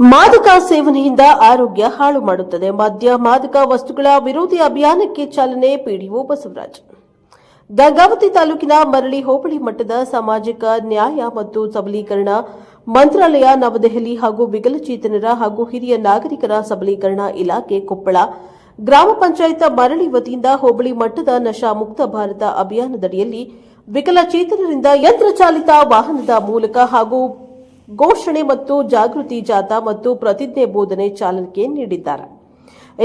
ಮಾದಕ ಸೇವನೆಯಿಂದ ಆರೋಗ್ಯ ಹಾಳು ಮಾಡುತ್ತದೆ. ಮದ್ಯ ಮಾದಕ ವಸ್ತುಗಳ ವಿರೋಧಿ ಅಭಿಯಾನಕ್ಕೆ ಚಾಲನೆ ಪಿಡಿಒ ಬಸವರಾಜ್. ಗಂಗಾವತಿ ತಾಲೂಕಿನ ಮರಳಿ ಹೋಬಳಿ ಮಟ್ಟದ ಸಾಮಾಜಿಕ ನ್ಯಾಯ ಮತ್ತು ಸಬಲೀಕರಣ ಮಂತ್ರಾಲಯ ನವದೆಹಲಿ ಹಾಗೂ ವಿಕಲಚೇತನರ ಹಾಗೂ ಹಿರಿಯ ನಾಗರಿಕರ ಸಬಲೀಕರಣ ಇಲಾಖೆ ಕೊಪ್ಪಳ ಗ್ರಾಮ ಪಂಚಾಯತ್ ಮರಳಿ ವತಿಯಿಂದ ಹೋಬಳಿ ಮಟ್ಟದ ನಶಾ ಮುಕ್ತ ಭಾರತ ಅಭಿಯಾನದಡಿಯಲ್ಲಿ ವಿಕಲಚೇತನರಿಂದ ಯಂತ್ರಚಾಲಿತ ವಾಹನದ ಮೂಲಕ ಹಾಗೂ ಘೋಷಣೆ ಮತ್ತು ಜಾಗೃತಿ ಜಾಥಾ ಮತ್ತು ಪ್ರತಿಜ್ಞೆ ಬೋಧನೆ ಚಾಲನೆಗೆ ನೀಡಿದ್ದಾರೆ.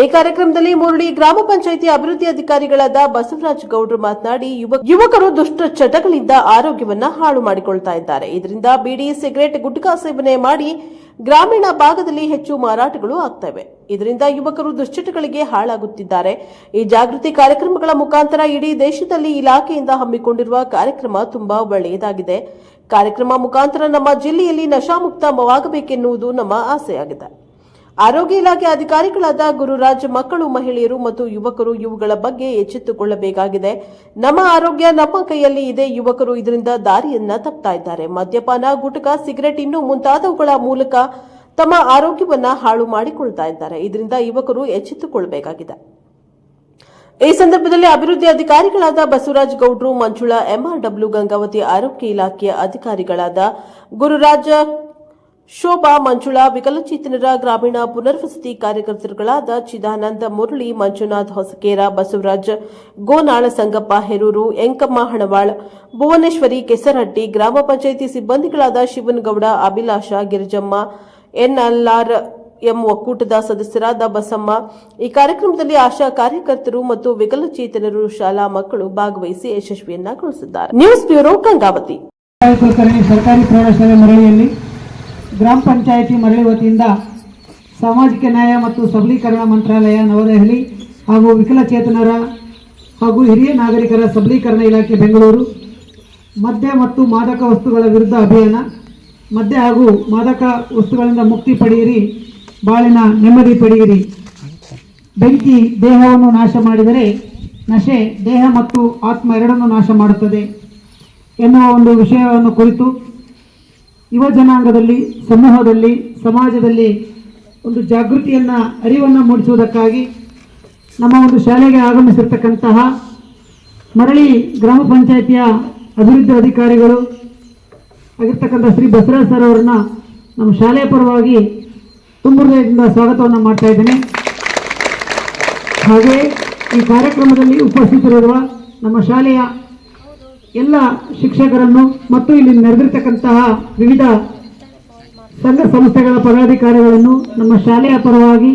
ಈ ಕಾರ್ಯಕ್ರಮದಲ್ಲಿ ಮುರುಳಿ ಗ್ರಾಮ ಪಂಚಾಯಿತಿ ಅಭಿವೃದ್ಧಿ ಅಧಿಕಾರಿಗಳಾದ ಬಸವರಾಜ್ ಗೌಡ್ರು ಮಾತನಾಡಿ, ಯುವ- ಯುವಕರು ದುಷ್ಟ ಚಟಗಳಿಂದ ಆರೋಗ್ಯವನ್ನ ಹಾಳು ಮಾಡಿಕೊಳ್ತಾ ಇದ್ದಾರೆ. ಇದರಿಂದ ಬೀಡಿ, ಸಿಗರೇಟ್, ಗುಟ್ಕಾ ಸೇವನೆ ಮಾಡಿ ಗ್ರಾಮೀಣ ಭಾಗದಲ್ಲಿ ಹೆಚ್ಚು ಮಾರಾಟಗಳು ಆಗ್ತವೆ. ಇದರಿಂದ ಯುವಕರು ದುಶ್ಚಟಗಳಿಗೆ ಹಾಳಾಗುತ್ತಿದ್ದಾರೆ. ಈ ಜಾಗೃತಿ ಕಾರ್ಯಕ್ರಮಗಳ ಮುಖಾಂತರ ಇಡೀ ದೇಶದಲ್ಲಿ ಇಲಾಖೆಯಿಂದ ಹಮ್ಮಿಕೊಂಡಿರುವ ಕಾರ್ಯಕ್ರಮ ತುಂಬಾ ಒಳ್ಳೆಯದಾಗಿದೆ. ಕಾರ್ಯಕ್ರಮ ಮುಖಾಂತರ ನಮ್ಮ ಜಿಲ್ಲೆಯಲ್ಲಿ ನಶಾಮುಕ್ತವಾಗಬೇಕೆನ್ನುವುದು ನಮ್ಮ ಆಸೆಯಾಗಿದೆ. ಆರೋಗ್ಯ ಇಲಾಖೆ ಅಧಿಕಾರಿಗಳಾದ ಗುರುರಾಜ್ ಮಕ್ಕಳು, ಮಹಿಳೆಯರು ಮತ್ತು ಯುವಕರು ಇವುಗಳ ಬಗ್ಗೆ ಎಚ್ಚೆತ್ತುಕೊಳ್ಳಬೇಕಾಗಿದೆ. ನಮ್ಮ ಆರೋಗ್ಯ ನಮ್ಮ ಕೈಯಲ್ಲಿ ಇದೆ. ಯುವಕರು ಇದರಿಂದ ದಾರಿಯನ್ನ ತಪ್ತಾ ಇದ್ದಾರೆ. ಮದ್ಯಪಾನ, ಗುಟಕ, ಸಿಗರೆಟ್ ಇನ್ನು ಮುಂತಾದವುಗಳ ಮೂಲಕ ತಮ್ಮ ಆರೋಗ್ಯವನ್ನ ಹಾಳು ಮಾಡಿಕೊಳ್ತಾ ಇದ್ದಾರೆ. ಇದರಿಂದ ಯುವಕರು ಎಚ್ಚೆತ್ತುಕೊಳ್ಳಬೇಕಾಗಿದೆ. ಈ ಸಂದರ್ಭದಲ್ಲಿ ಅಭಿವೃದ್ಧಿ ಅಧಿಕಾರಿಗಳಾದ ಬಸವರಾಜ್ ಗೌಡ್ರು, ಮಂಜುಳಾ, ಎಂಆರ್ಡಬ್ಲ್ಯೂ ಗಂಗಾವತಿ ಆರೋಗ್ಯ ಇಲಾಖೆಯ ಅಧಿಕಾರಿಗಳಾದ ಗುರುರಾಜ ಶೋಭಾ ಮಂಜುಳಾ, ವಿಕಲಚೇತನರ ಗ್ರಾಮೀಣ ಪುನರ್ವಸತಿ ಕಾರ್ಯಕರ್ತರುಗಳಾದ ಚಿದಾನಂದ ಮುರಳಿ, ಮಂಜುನಾಥ್ ಹೊಸಕೇರ, ಬಸವರಾಜ್, ಗೋನಾಳ ಸಂಗಪ್ಪ ಹೆರೂರು, ಎಂಕಮ್ಮ ಹಣವಾಳ್, ಭುವನೇಶ್ವರಿ ಕೆಸರಹಟ್ಟಿ, ಗ್ರಾಮ ಪಂಚಾಯಿತಿ ಸಿಬ್ಬಂದಿಗಳಾದ ಶಿವನಗೌಡ, ಅಭಿಲಾಷ ಗಿರಿಜಮ್ಮ ಎನ್ಎಲ್ಆರ್ ಎಂ ಒಕ್ಕೂಟದ ಸದಸ್ಯರಾದ ಬಸಮ್ಮ. ಈ ಕಾರ್ಯಕ್ರಮದಲ್ಲಿ ಆಶಾ ಕಾರ್ಯಕರ್ತರು ಮತ್ತು ವಿಕಲಚೇತನರು ಶಾಲಾ ಮಕ್ಕಳು ಭಾಗವಹಿಸಿ ಯಶಸ್ವಿಯನ್ನ ಗಳಿಸಿದ್ದಾರೆ ನ್ಯೂಸ್ ಬ್ಯೂರೋ ಗಂಗಾವತಿ. ಸರ್ಕಾರಿ ಪ್ರೌಢಶಾಲೆ ಮರಳಿಯಲ್ಲಿ ಗ್ರಾಮ ಪಂಚಾಯಿತಿ ಮರಳಿ ವತಿಯಿಂದ ಸಾಮಾಜಿಕ ನ್ಯಾಯ ಮತ್ತು ಸಬಲೀಕರಣ ಮಂತ್ರಾಲಯ ನವದೆಹಲಿ ಹಾಗೂ ವಿಕಲಚೇತನರ ಹಾಗೂ ಹಿರಿಯ ನಾಗರಿಕರ ಸಬಲೀಕರಣ ಇಲಾಖೆ ಬೆಂಗಳೂರು, ಮದ್ಯ ಮತ್ತು ಮಾದಕ ವಸ್ತುಗಳ ವಿರುದ್ಧ ಅಭಿಯಾನ, ಮದ್ಯ ಹಾಗೂ ಮಾದಕ ವಸ್ತುಗಳಿಂದ ಮುಕ್ತಿ ಪಡೆಯಿರಿ, ಬಾಳಿನ ನೆಮ್ಮದಿ ಪಡೆಯಿರಿ. ಬೆಂಕಿ ದೇಹವನ್ನು ನಾಶ ಮಾಡಿದರೆ ನಶೆ, ದೇಹ ಮತ್ತು ಆತ್ಮ ಎರಡನ್ನೂ ನಾಶ ಮಾಡುತ್ತದೆ ಎನ್ನುವ ಒಂದು ವಿಷಯವನ್ನು ಕುರಿತು ಯುವ ಜನಾಂಗದಲ್ಲಿ, ಸಮೂಹದಲ್ಲಿ, ಸಮಾಜದಲ್ಲಿ ಒಂದು ಜಾಗೃತಿಯನ್ನು, ಅರಿವನ್ನು ಮೂಡಿಸುವುದಕ್ಕಾಗಿ ನಮ್ಮ ಒಂದು ಶಾಲೆಗೆ ಆಗಮಿಸಿರ್ತಕ್ಕಂತಹ ಮರಳಿ ಗ್ರಾಮ ಪಂಚಾಯಿತಿಯ ಅಭಿವೃದ್ಧಿ ಅಧಿಕಾರಿಗಳು ಆಗಿರ್ತಕ್ಕಂಥ ಶ್ರೀ ಬಸವರಾಜ್ ಸರ್ ಅವರನ್ನ ನಮ್ಮ ಶಾಲೆಯ ಪರವಾಗಿ ತುಂಬ ಸ್ವಾಗತವನ್ನು ಮಾಡ್ತಾ ಇದ್ದೇನೆ. ಹಾಗೆಯೇ ಈ ಕಾರ್ಯಕ್ರಮದಲ್ಲಿ ಉಪಸ್ಥಿತರಿರುವ ನಮ್ಮ ಶಾಲೆಯ ಎಲ್ಲ ಶಿಕ್ಷಕರನ್ನು ಮತ್ತು ಇಲ್ಲಿ ನೆರೆದಿರ್ತಕ್ಕಂತಹ ವಿವಿಧ ಸಂಘ ಸಂಸ್ಥೆಗಳ ಪದಾಧಿಕಾರಿಗಳನ್ನು ನಮ್ಮ ಶಾಲೆಯ ಪರವಾಗಿ,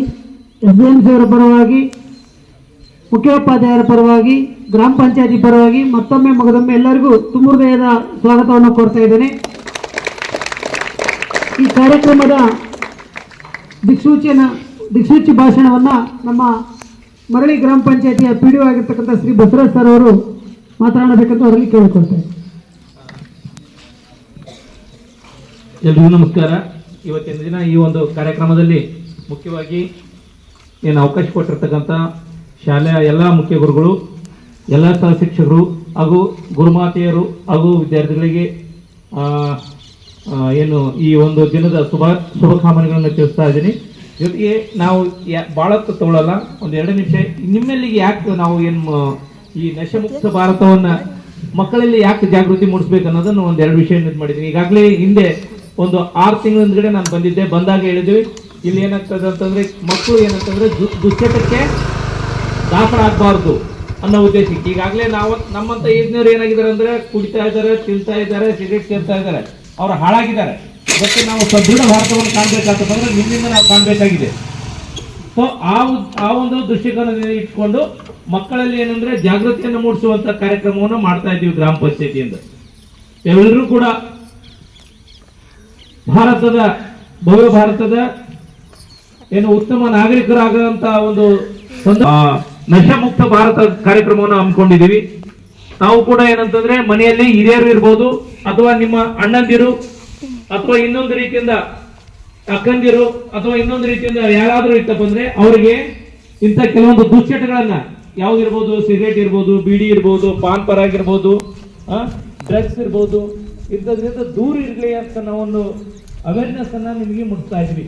ಎಸ್ ಡಿ ಎಂ ಸಿಯವರ ಪರವಾಗಿ, ಮುಖ್ಯೋಪಾಧ್ಯಾಯರ ಪರವಾಗಿ, ಗ್ರಾಮ ಪಂಚಾಯತಿ ಪರವಾಗಿ ಮತ್ತೊಮ್ಮೆ ಮಗದೊಮ್ಮೆ ಎಲ್ಲರಿಗೂ ತುಂಬ ಹೃದಯದ ಸ್ವಾಗತವನ್ನು ಕೋರ್ತಾ ಇದ್ದೇನೆ. ಈ ಕಾರ್ಯಕ್ರಮದ ದಿಕ್ಸೂಚಿಯನ್ನು, ದಿಕ್ಸೂಚಿ ಭಾಷಣವನ್ನು ನಮ್ಮ ಮರಳಿ ಗ್ರಾಮ ಪಂಚಾಯತಿಯ ಪಿ ಡಿ ಆಗಿರ್ತಕ್ಕಂಥ ಶ್ರೀ ಬಸವರಾಜ್ ಸರ್ ಅವರು ಮಾತನಾಡಬೇಕಂತ ಅವರಲ್ಲಿ ಕೇಳಿಕೊಳ್ತೇನೆ ಎಲ್ರಿಗೂ ನಮಸ್ಕಾರ. ಇವತ್ತಿನ ದಿನ ಈ ಒಂದು ಕಾರ್ಯಕ್ರಮದಲ್ಲಿ ಮುಖ್ಯವಾಗಿ ಏನು ಅವಕಾಶ ಕೊಟ್ಟಿರ್ತಕ್ಕಂಥ ಶಾಲೆಯ ಎಲ್ಲ ಮುಖ್ಯ ಗುರುಗಳು, ಎಲ್ಲ ಸಹ ಶಿಕ್ಷಕರು ಹಾಗೂ ಗುರುಮಾತೆಯರು ಹಾಗೂ ವಿದ್ಯಾರ್ಥಿಗಳಿಗೆ ಏನು ಈ ಒಂದು ದಿನದ ಶುಭ, ಶುಭಕಾಮನೆಗಳನ್ನು ತಿಳಿಸ್ತಾ ಇದ್ದೀನಿ. ಜೊತೆಗೆ ನಾವು ಯಾ ಭಾಳ ತಗೊಳ್ಳಲ್ಲ ಒಂದು ಎರಡು ನಿಮಿಷ. ನಿಮ್ಮಲ್ಲಿಗೆ ಯಾಕೆ ನಾವು ಏನು ಈ ನಶಮುಕ್ತ ಭಾರತವನ್ನ ಮಕ್ಕಳಲ್ಲಿ ಯಾಕೆ ಜಾಗೃತಿ ಮೂಡಿಸ್ಬೇಕು ಅನ್ನೋದನ್ನು ಒಂದು ಎರಡು ವಿಷಯ ಇದು ಮಾಡಿದ್ದೀನಿ ಈಗಾಗಲೇ ಹಿಂದೆ ಒಂದು ಆರು ತಿಂಗಳ ಹಿಂದ್ಗಡೆ ನಾನು ಬಂದಿದ್ದೆ. ಬಂದಾಗ ಹೇಳಿದ್ವಿ, ಇಲ್ಲಿ ಏನಾಗ್ತದೆ ಅಂತಂದ್ರೆ ಮಕ್ಕಳು ಏನಂತಂದ್ರೆ ದುಶ್ಚಟಕ್ಕೆ ದಾಸರಾಗಬಾರ್ದು ಅನ್ನೋ ಉದ್ದೇಶಕ್ಕೆ. ಈಗಾಗಲೇ ನಾವು, ನಮ್ಮಂತ ಏಜ್ನವ್ರು ಏನಾಗಿದ್ದಾರೆ ಅಂದ್ರೆ ಕುಡಿತಾ ಇದ್ದಾರೆ, ತಿಂತಾ ಇದ್ದಾರೆ, ಸಿಗರೇಟ್ ಸೇರ್ತಾ ಇದ್ದಾರೆ. ಅವ್ರು ಹಾಳಾಗಿದ್ದಾರೆ. ಮತ್ತೆ ನಾವು ಸದೃಢ ಭಾರತವನ್ನು ಕಾಣಬೇಕಾಗ್ತದಂದ್ರೆ ನಿಮ್ಮಿಂದ ನಾವು ಕಾಣಬೇಕಾಗಿದೆ. ಸೊ, ಆ ಆ ಒಂದು ದೃಷ್ಟಿಕೋನದಿಂದ ಇಟ್ಕೊಂಡು ಮಕ್ಕಳಲ್ಲಿ ಏನಂದ್ರೆ ಜಾಗೃತಿಯನ್ನು ಮೂಡಿಸುವಂತ ಕಾರ್ಯಕ್ರಮವನ್ನು ಮಾಡ್ತಾ ಇದ್ದೀವಿ ಗ್ರಾಮ ಪಂಚಾಯತಿಯಿಂದ. ಎಲ್ಲರೂ ಕೂಡ ಭಾರತದ, ಭವ್ಯ ಭಾರತದ ಏನು ಉತ್ತಮ ನಾಗರಿಕರಾಗಂತ ಒಂದು ಸಂದ- ಮುಕ್ತ ಭಾರತ ಕಾರ್ಯಕ್ರಮವನ್ನು ಹಮ್ಮಿಕೊಂಡಿದ್ದೀವಿ. ನಾವು ಕೂಡ ಏನಂತಂದ್ರೆ ಮನೆಯಲ್ಲಿ ಹಿರಿಯರು ಇರ್ಬೋದು, ಅಥವಾ ನಿಮ್ಮ ಅಣ್ಣಂದಿರು, ಅಥವಾ ಇನ್ನೊಂದು ರೀತಿಯಿಂದ ಅಕ್ಕಂದಿರು, ಅಥವಾ ಇನ್ನೊಂದು ರೀತಿಯಿಂದ ಯಾರಾದರೂ ಇತ್ತಪ್ಪ ಅಂದ್ರೆ ಅವರಿಗೆ ಇಂಥ ಕೆಲವೊಂದು ದುಶ್ಚಟಗಳನ್ನ ಯಾವ್ದಿರ್ಬೋದು ಸಿಗರೇಟ್ ಇರ್ಬೋದು, ಬೀಡಿ ಇರ್ಬೋದು, ಪಾನ್ ಪರಾಗಿರ್ಬೋದು ಡ್ರಗ್ಸ್ ಇರ್ಬೋದು, ಇಂಥದ್ರಿಂದ ದೂರ ಇರಲಿ ಅಂತ ನಾವೊಂದು ಅವೇರ್ನೆಸ್ ಅನ್ನ ನಿಮಗೆ ಮುಟ್ತಾ ಇದ್ವಿ.